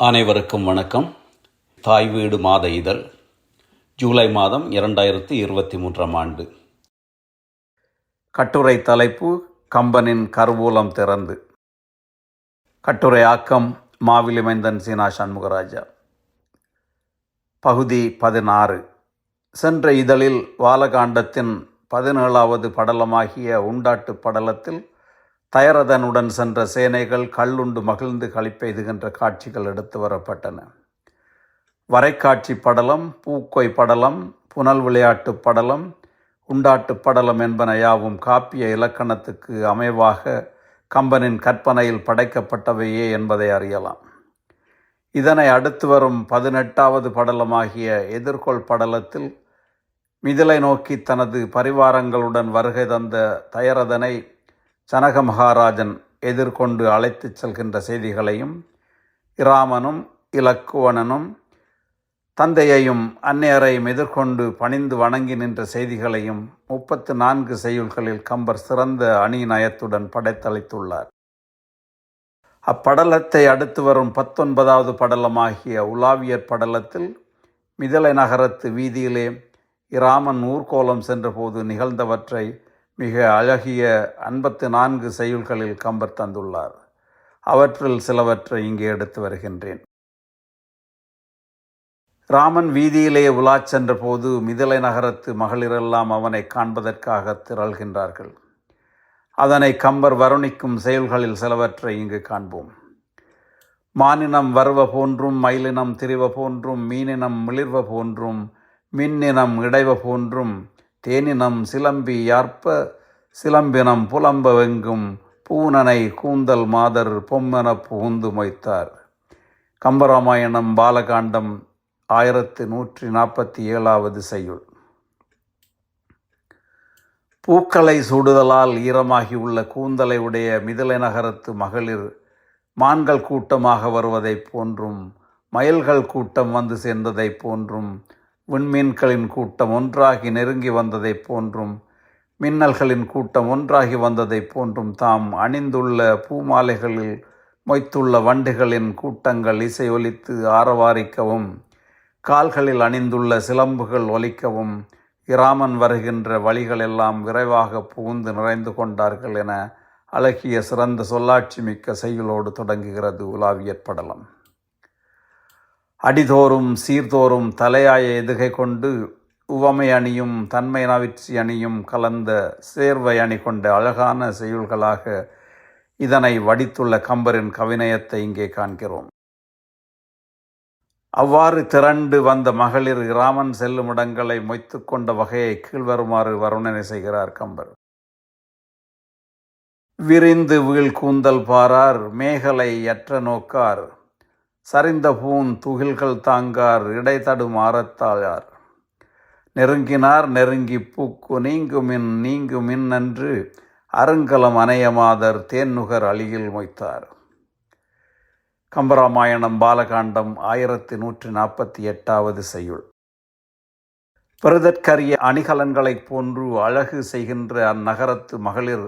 அனைவருக்கும் வணக்கம். தாய் வீடு மாத இதழ் ஜூலை மாதம் இரண்டாயிரத்தி இருபத்தி மூன்றாம் ஆண்டு. கட்டுரை தலைப்பு கம்பனின் கருவூலம் திறந்து. கட்டுரை ஆக்கம் மாவிலிமைந்தன் சீனா சண்முகராஜா. பகுதி பதினாறு. சென்ற இதழில் வாலகாண்டத்தின் பதினேழாவது படலமாகிய உண்டாட்டு படலத்தில் தயரதனுடன் சென்ற சேனைகள் கல்லுண்டு மகிழ்ந்து களிப்பெய்துகின்ற காட்சிகள் எடுத்து வரப்பட்டன. வரைக்காட்சி படலம் பூக்கொய் படலம் புனல் விளையாட்டு படலம் உண்டாட்டு படலம் என்பன யாவும் காப்பிய இலக்கணத்துக்கு அமைவாக கம்பனின் கற்பனையில் படைக்கப்பட்டவையே என்பதை அறியலாம். இதனை அடுத்து வரும் பதினெட்டாவது படலமாகிய எதிர்கொள் படலத்தில் மிதிலை நோக்கி தனது பரிவாரங்களுடன் வருகை தந்த தயரதனை சனக மகாராஜன் எதிர்கொண்டு அழைத்துச் செல்கின்ற செய்திகளையும் இராமனும் இலக்குவனனும் தந்தையையும் அன்னையரையும் எதிர்கொண்டு பணிந்து வணங்கி நின்ற செய்திகளையும் முப்பத்து நான்கு செய்யுள்களில் கம்பர் சிறந்த அணி நயத்துடன் படைத்தளித்துள்ளார். அப்படலத்தை அடுத்து வரும் பத்தொன்பதாவது படலமாகிய உலாவியர் படலத்தில் மிதலை நகரத்து வீதியிலே இராமன் ஊர்கோலம் சென்றபோது நிகழ்ந்தவற்றை மிக அழகிய ஐம்பத்து நான்கு செய்யுள்களில் கம்பர் தந்துள்ளார். அவற்றில் சிலவற்றை இங்கே எடுத்து வருகின்றேன். ராமன் வீதியிலே உலாச் சென்றபோது மிதிலை நகரத்து மகளிரெல்லாம் அவனை காண்பதற்காக திரள்கின்றார்கள். அதனை கம்பர் வருணிக்கும் செயல்களில் சிலவற்றை இங்கு காண்போம். மானினம் வருவ போன்றும் மயிலினம் திரிவ போன்றும் மீனினம் மிளிர்வ போன்றும் மின்னினம் இடைவ போன்றும் தேனினம் சிலம்பி யார்ப்ப சிலம்பினம் புலம்ப வெங்கும் பூனனை கூந்தல் மாதர் பொம்மென புகுந்து மொய்த்தார். கம்பராமாயணம் பாலகாண்டம் ஆயிரத்து நூற்றி நாற்பத்தி ஏழாவது செய்யுள். பூக்களை சூடுதலால் ஈரமாகியுள்ள கூந்தலை உடைய மிதிலை நகரத்து மகளிர் மான்கள் கூட்டமாக வருவதைப் போன்றும் மயில்கள் கூட்டம் வந்து சேர்ந்ததைப் போன்றும் விண்மீன்களின் கூட்டம் ஒன்றாகி நெருங்கி வந்ததைப் போன்றும் மின்னல்களின் கூட்டம் ஒன்றாகி வந்ததைப் போன்றும் தாம் அணிந்துள்ள பூமாலைகளில் மொய்த்துள்ள வண்டுகளின் கூட்டங்கள் இசை ஒலித்து ஆரவாரிக்கவும் கால்களில் அணிந்துள்ள சிலம்புகள் ஒலிக்கவும் இராமன் வருகின்ற வழிகளெல்லாம் விரைவாக புகுந்து நிறைந்து கொண்டார்கள் என அழகிய சிறந்த சொல்லாட்சி மிக்க செய்களோடு தொடங்குகிறது உலாவியற் படலம். அடிதோறும் சீர்தோறும் தலையாய எதுகை கொண்டு உவமை அணியும் தன்மை நவிற்சி அணியும் கலந்த சேர்வை அணி கொண்ட அழகான செய்யுள்களாக இதனை வடித்துள்ள கம்பரின் கவிநயத்தை இங்கே காண்கிறோம். அவ்வாறு திரண்டு வந்த மகளிர் இராமன் செல்லும் இடங்களை மொய்த்து கொண்ட வகையை கீழ்வருமாறு வருணனை செய்கிறார் கம்பர். விரிந்து வீழ் கூந்தல் பாரார் மேகலை அற்ற நோக்கார் சரிந்த பூன் துகில்கள் தாங்கார் இடைத்தடு மாறத்தாழார் நெருங்கினார் நெருங்கி பூக்கு நீங்குமின் நீங்குமின் என்று அருங்கலம் அணையமாதர் தேன்நுகர் அழியில் மொய்த்தார். கம்பராமாயணம் பாலகாண்டம் ஆயிரத்தி நூற்றி நாற்பத்தி எட்டாவது செய்யுள். பெருதற்கரிய அணிகலன்களைப் போன்று அழகு செய்கின்ற அந்நகரத்து மகளிர்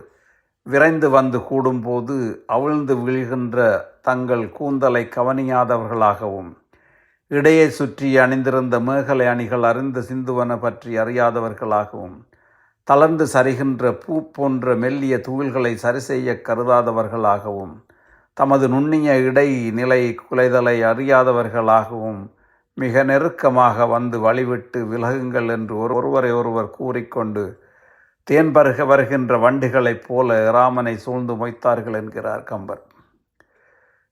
விரைந்து வந்து கூடும்போது அவிழ்ந்து விழுகின்ற தங்கள் கூந்தலை கவனியாதவர்களாகவும் இடையை சுற்றி அணிந்திருந்த மேகலை அணிகள் அறிந்த சிந்துவன பற்றி அறியாதவர்களாகவும் தளர்ந்து சரிகின்ற பூ போன்ற மெல்லிய தூள்களை சரிசெய்ய கருதாதவர்களாகவும் தமது நுண்ணிய இடை நிலை குலைதலை அறியாதவர்களாகவும் மிக நெருக்கமாக வந்து வழிவிட்டு விலகுங்கள் என்று ஒருவரை ஒருவர் கூறிக்கொண்டு தேன் பருக வருகின்ற வண்டுகளைப் போல ராமனை சூழ்ந்து மொய்த்தார்கள் என்கிறார் கம்பர்.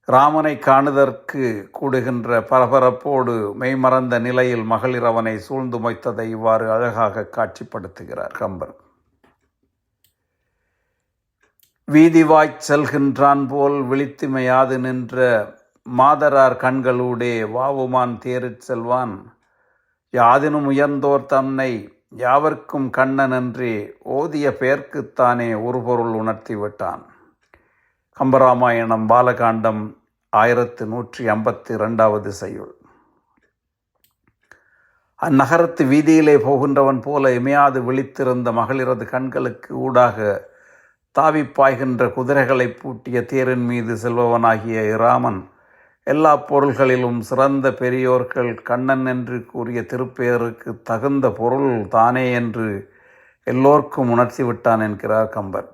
ராமனை காணுதற்கு கூடுகின்ற பரபரப்போடு மெய்மறந்த நிலையில் மகளிர் அவனை சூழ்ந்து மொய்த்ததை இவ்வாறு அழகாக காட்சிப்படுத்துகிறார் கம்பர். வீதிவாய்ச் செல்கின்றான் போல் விழித்துமையாது நின்ற மாதரார் கண்களூடே வாவுமான் தேறிச் செல்வான். யாதினும் உயர்ந்தோர் தன்னை யாவர்க்கும் கண்ணனன்றே ஓதிய பெயர்க்குத்தானே ஒரு பொருள் உணர்த்தி விட்டான். கம்பராமாயணம் பாலகாண்டம் ஆயிரத்து நூற்றி ஐம்பத்தி ரெண்டாவது செய்யுள். அந்நகரத்து வீதியிலே போகின்றவன் போல இமையாது விழித்திருந்த மகளிரது கண்களுக்கு ஊடாக தாவிப்பாய்கின்ற குதிரைகளை பூட்டிய தேரின் மீது செல்பவனாகிய இராமன் எல்லா பொருள்களிலும் சிறந்த பெரியோர்கள் கண்ணன் என்று கூறிய திருப்பெயருக்கு தகுந்த பொருள் தானே என்று எல்லோர்க்கும் உணர்த்தி விட்டான் என்கிறார் கம்பர்.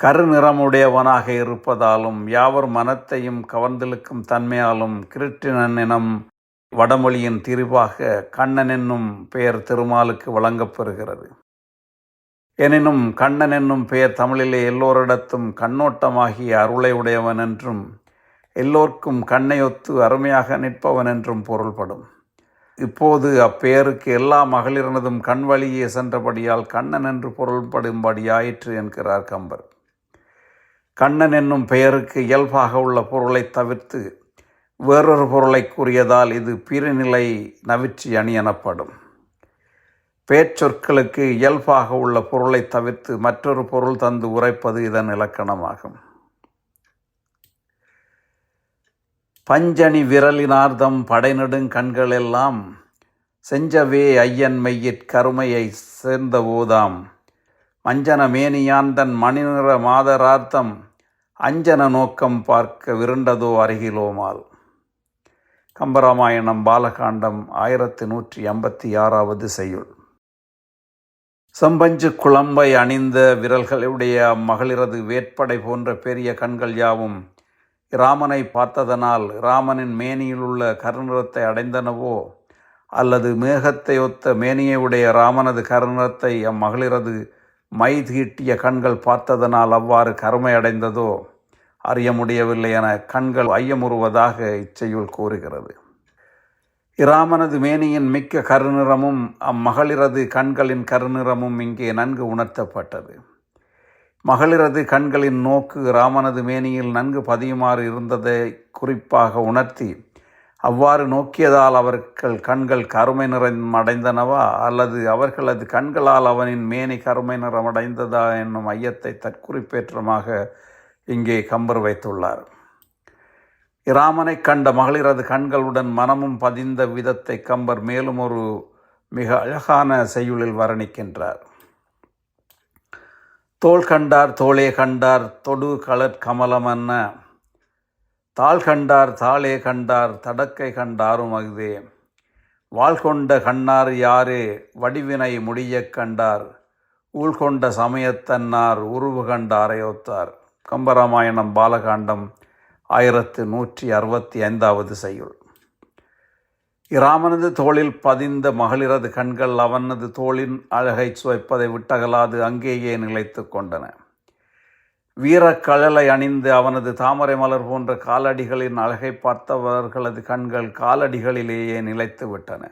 கருநிறமுடையவனாக இருப்பதாலும் யாவர் மனத்தையும் கவர்ந்திழுக்கும் தன்மையாலும் கிருட்டினன் எனும் வடமொழியின் திரிவாக கண்ணன் என்னும் பெயர் திருமாலுக்கு வழங்கப்பெறுகிறது எனினும் கண்ணன் என்னும் பெயர் தமிழிலே எல்லோரிடத்தும் கண்ணோட்டமாகிய அருளை உடையவன் என்றும் எல்லோர்க்கும் கண்ணையொத்து அருமையாக நிற்பவன் என்றும் பொருள்படும். இப்போது அப்பெயருக்கு எல்லா மகளிரினதும் கண் வழியே சென்றபடியால் கண்ணன் என்று பொருள்படும்படியாயிற்று என்கிறார் கம்பர். கண்ணன் என்னும் பெயருக்கு இயல்பாக உள்ள பொருளை தவிர்த்து வேறொரு பொருளை கூறியதால் இது பிறநிலை நவிற்றி அணி எனப்படும். பேச்சொற்களுக்கு இயல்பாக உள்ள பொருளை தவிர்த்து மற்றொரு பொருள் தந்து உரைப்பது இதன் இலக்கணமாகும். பஞ்சணி விரலினார்தம் படைநெடுங் கண்களெல்லாம் செஞ்சவே ஐயன் மெய்யிற் கருமையை சேர்ந்த போதாம் மஞ்சன மேனியாந்தன் மணிநிற மாதரார்த்தம் அஞ்சன நோக்கம் பார்க்க விருண்டதோ அருகிலோமால். கம்பராமாயணம் பாலகாண்டம் ஆயிரத்தி நூற்றி ஐம்பத்தி ஆறாவது செய்யுள். செம்பஞ்சு குழம்பை அணிந்த விரல்களுடைய அம்மகளிரது வேட்படை போன்ற பெரிய கண்கள் யாவும் ராமனை பார்த்ததனால் ராமனின் மேனியில் உள்ள கருநிறத்தை அடைந்தனவோ? அல்லது மேகத்தை ஒத்த மேனியையுடைய ராமனது கருநிறத்தை அம்மகளிரது மை தீட்டிய கண்கள் பார்த்ததனால் அவ்வாறு கருமை அடைந்ததோ? அறிய முடியவில்லை என கண்கள் ஐயமுறுவதாக இச்செய்யுள் கூறுகிறது. இராமனது மேனியின் மிக்க கருநிறமும் அம்மகளிரது கண்களின் கருநிறமும் இங்கே நன்கு உணர்த்தப்பட்டது. மகளிரது கண்களின் நோக்கு ராமனது மேனியில் நன்கு பதியுமாறு இருந்ததை குறிப்பாக உணர்த்தி அவ்வாறு நோக்கியதால் அவர்கள் கண்கள் கருமை நிறம் அடைந்தனவா அல்லது அவர்களது கண்களால் அவனின் மேனி கருமை நிறமடைந்ததா என்னும் ஐயத்தை தற்குறிப்பேற்றமாக இங்கே கம்பர் வைத்துள்ளார். இராமனை கண்ட மகளிரது கண்களுடன் மனமும் பதிந்த விதத்தை கம்பர் மேலும் ஒரு மிக அழகான செய்யுளில் வர்ணிக்கின்றார். தோல் கண்டார் தோளே கண்டார் தொடு கலர் கமலமன்ன தாள் கண்டார் தாளே கண்டார் தடக்கை கண்டாரும் அகுதே வாழ்கொண்ட கண்ணார் யாரே வடிவினை முடியக் கண்டார். உள்கொண்ட சமயத்தன்னார் உருவு கண்டாரையொத்தார் கம்பராமாயணம் பாலகாண்டம் ஆயிரத்து நூற்றி அறுபத்தி ஐந்தாவது செய்யுள். இராமனது தோளில் பதிந்த மகளிரது கண்கள் அவனது தோளின் அழகை சுவைப்பதை விட்டகலாது அங்கேயே நிலைத்து கொண்டன. வீரக்கழலை அணிந்து அவனது தாமரை மலர் போன்ற காலடிகளின் அழகை பார்த்தவர்களது கண்கள் காலடிகளிலேயே நிலைத்து விட்டன.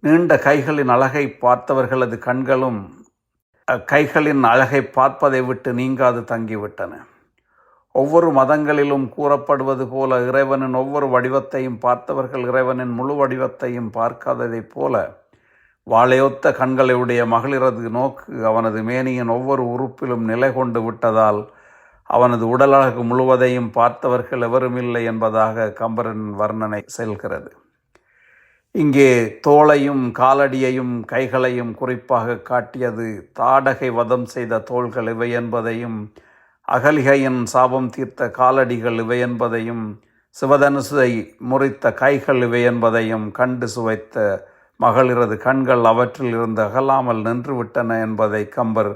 நீண்ட கைகளின் அழகை பார்த்தவர்களது கண்களும் கைகளின் அழகை பார்ப்பதை விட்டு நீங்காது தங்கிவிட்டன. ஒவ்வொரு மதங்களிலும் கூறப்படுவது போல இறைவனின் ஒவ்வொரு வடிவத்தையும் பார்த்தவர்கள் இறைவனின் முழு வடிவத்தையும் பார்க்காததைப் போல வாழையொத்த கண்களுடைய மகளிரது நோக்கு அவனது மேனியின் ஒவ்வொரு உறுப்பிலும் நிலை கொண்டு விட்டதால் அவனது உடலழகு முழுவதையும் பார்த்தவர்கள் எவருமில்லை என்பதாக கம்பரின் வர்ணனை செல்கிறது. இங்கே தோளையும் காலடியையும் கைகளையும் குறிப்பாக காட்டியது தாடகை வதம் செய்த தோள்கள் இவை என்பதையும் அகலிகையின் சாபம் தீர்த்த காலடிகள் இவை என்பதையும் சிவதனுசை முறித்த கைகள் இவை என்பதையும் கண்டு சுவைத்த மகளிரது கண்கள் அவற்றில் இருந்து அகலாமல் நின்றுவிட்டன என்பதை கம்பர்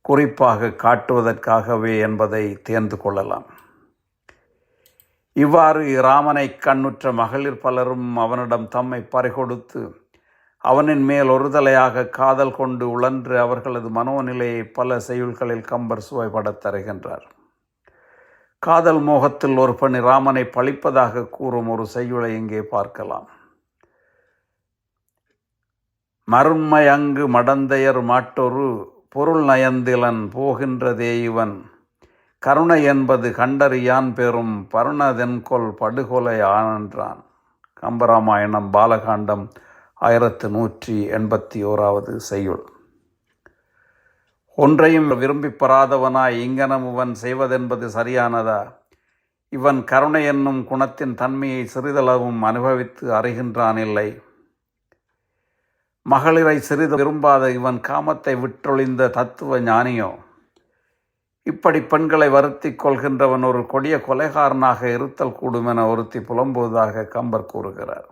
குறிப்பாக காட்டுவதற்காகவே என்பதை தேர்ந்து கொள்ளலாம். இவ்வாறு ராமனை கண்ணுற்ற மகளிர் பலரும் அவனிடம் தம்மை பறிகொடுத்து அவனின் மேல் ஒருதலையாக காதல் கொண்டு உழன்று அவர்களது மனோநிலையை பல செய்யுள்களில் கம்பர் சுவைபடத் தருகின்றார். காதல் மோகத்தில் ஒரு பணி ராமனை பழிப்பதாக கூறும் ஒரு செய்யுளை இங்கே பார்க்கலாம். மருண்மை அங்கு மடந்தையர் மாட்டொரு பொருள் நயந்திலன் போகின்றதே இவன். கருணை என்பது கண்டறியான் பெறும் பருணதென்கொல் படுகொலை ஆனன்றான். கம்பராமாயணம் பாலகாண்டம் ஆயிரத்து நூற்றி எண்பத்தி ஓராவது செய்யுள். ஒன்றையும் விரும்பி பெறாதவனாய் இங்கனம் இவன் செய்வதென்பது சரியானதா? இவன் கருணை என்னும் குணத்தின் தன்மையை சிறிதளவும் அனுபவித்து அறிகின்றான் இல்லை மகளிரை சிறிது விரும்பாத இவன் காமத்தை விற்றொழிந்த தத்துவ ஞானியோ? இப்படி பெண்களை வருத்தி கொள்கின்றவன் ஒரு கொடிய கொலைகாரனாக இருத்தல் கூடும் என ஒருத்தி புலம்புவதாக கம்பர் கூறுகிறார்.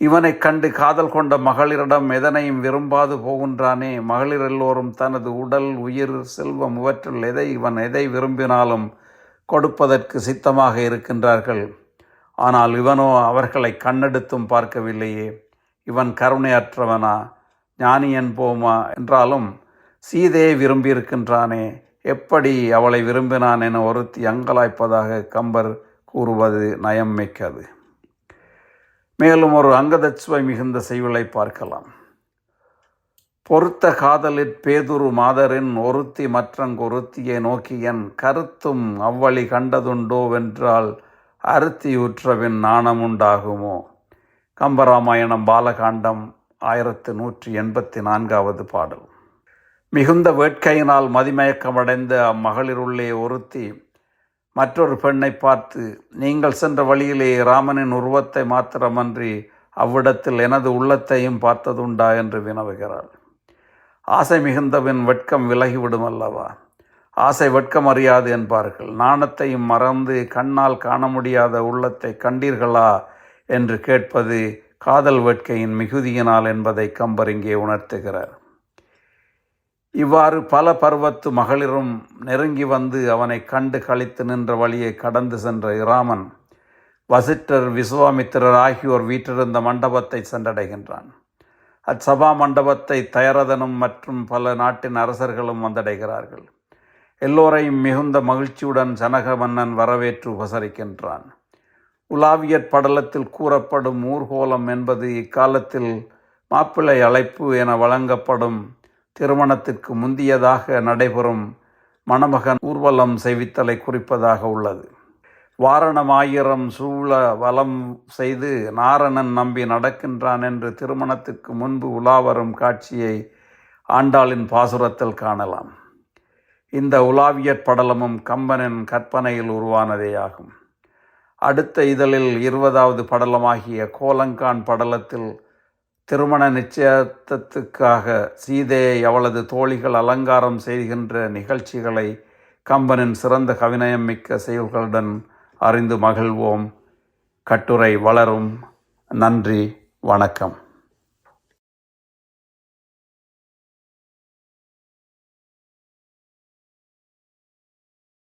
இவனை கண்டு காதல் கொண்ட மகளிரிடம் எதனையும் விரும்பாது போகின்றானே? மகளிர் எல்லோரும் தனது உடல் உயிர் செல்வம் இவற்றுள் எதை இவன் எதை விரும்பினாலும் கொடுப்பதற்கு சித்தமாக இருக்கின்றார்கள். ஆனால் இவனோ அவர்களை கண்ணெடுத்தும் பார்க்கவில்லையே. இவன் கருணையற்றவனா? ஞானியன் போமா என்றாலும் சீதையை விரும்பியிருக்கின்றானே. எப்படி அவளை விரும்பினான் என ஒருத்தி அங்கலாய்ப்பதாக கம்பர் கூறுவது நயம் மிக்கது. மேலும் ஒரு அங்கதச்சுவை மிகுந்த செய்வலை பார்க்கலாம். பொருத்த காதலிற் பேதுரு மாதரின் ஒருத்தி மற்றங்கொருத்தியை நோக்கியன் கருத்தும் அவ்வழி கண்டதுண்டோவென்றால் அருத்தியுற்றவின் நாணமுண்டாகுமோ? கம்பராமாயணம் பாலகாண்டம் ஆயிரத்து நூற்றி எண்பத்தி நான்காவது பாடல். மிகுந்த வேட்கையினால் மதிமயக்கமடைந்த அம்மகளிருள்ளே ஒருத்தி மற்றொரு பெண்ணை பார்த்து நீங்கள் சென்ற வழியிலே ராமனின் உருவத்தை மாத்திரமன்றி அவ்விடத்தில் எனது உள்ளத்தையும் பார்த்ததுண்டா? என்று வினவுகிறாள். ஆசை மிகுந்தவின் வெட்கம் விலகிவிடும் அல்லவா? ஆசை வெட்கம் அறியாது என்பார்கள். நாணத்தையும் மறந்து கண்ணால் காண முடியாத உள்ளத்தை கண்டீர்களா? என்று கேட்பது காதல் வேட்கையின் மிகுதியினால் என்பதை கம்பர் இங்கே உணர்த்துகிறார். இவ்வாறு பல பருவத்து மகளிரும் நெருங்கி வந்து அவனை கண்டு கழித்து நின்ற வழியை கடந்து சென்ற இராமன் வசிட்டர் விஸ்வாமித்திரர் ஆகியோர் வீற்றிருந்த மண்டபத்தை சென்றடைகின்றான். அச்சபா மண்டபத்தை தயரதனும் மற்றும் பல நாட்டின் அரசர்களும் வந்தடைகிறார்கள். எல்லோரையும் மிகுந்த மகிழ்ச்சியுடன் சனக மன்னன் வரவேற்று உபசரிக்கின்றான். உலாவியற் படலத்தில் கூறப்படும் ஊர்கோலம் என்பது இக்காலத்தில் மாப்பிள்ளை அழைப்பு என வழங்கப்படும் திருமணத்திற்கு முந்தியதாக நடைபெறும் மணமகன் ஊர்வலம் செய்வித்தலை குறிப்பதாக உள்ளது. வாரணமாயிரம் சூழ வலம் செய்து நாரணன் நம்பி நடக்கின்றான் என்று திருமணத்துக்கு முன்பு உலாவரும் காட்சியை ஆண்டாளின் பாசுரத்தில் காணலாம். இந்த உலாவியற் படலமும் கம்பனின் கற்பனையில் உருவானதேயாகும் அடுத்த இதழில் இருபதாவது படலமாகிய கோலங்கான் படலத்தில் திருமண நிச்சயத்துக்காக சீதையை அவளது தோழிகள் அலங்காரம் செய்கின்ற நிகழ்ச்சிகளை கம்பனின் சிறந்த கவிநயம் மிக்க செயல்களுடன் அறிந்து மகிழ்வோம். கட்டுரை வளரும். நன்றி. வணக்கம்.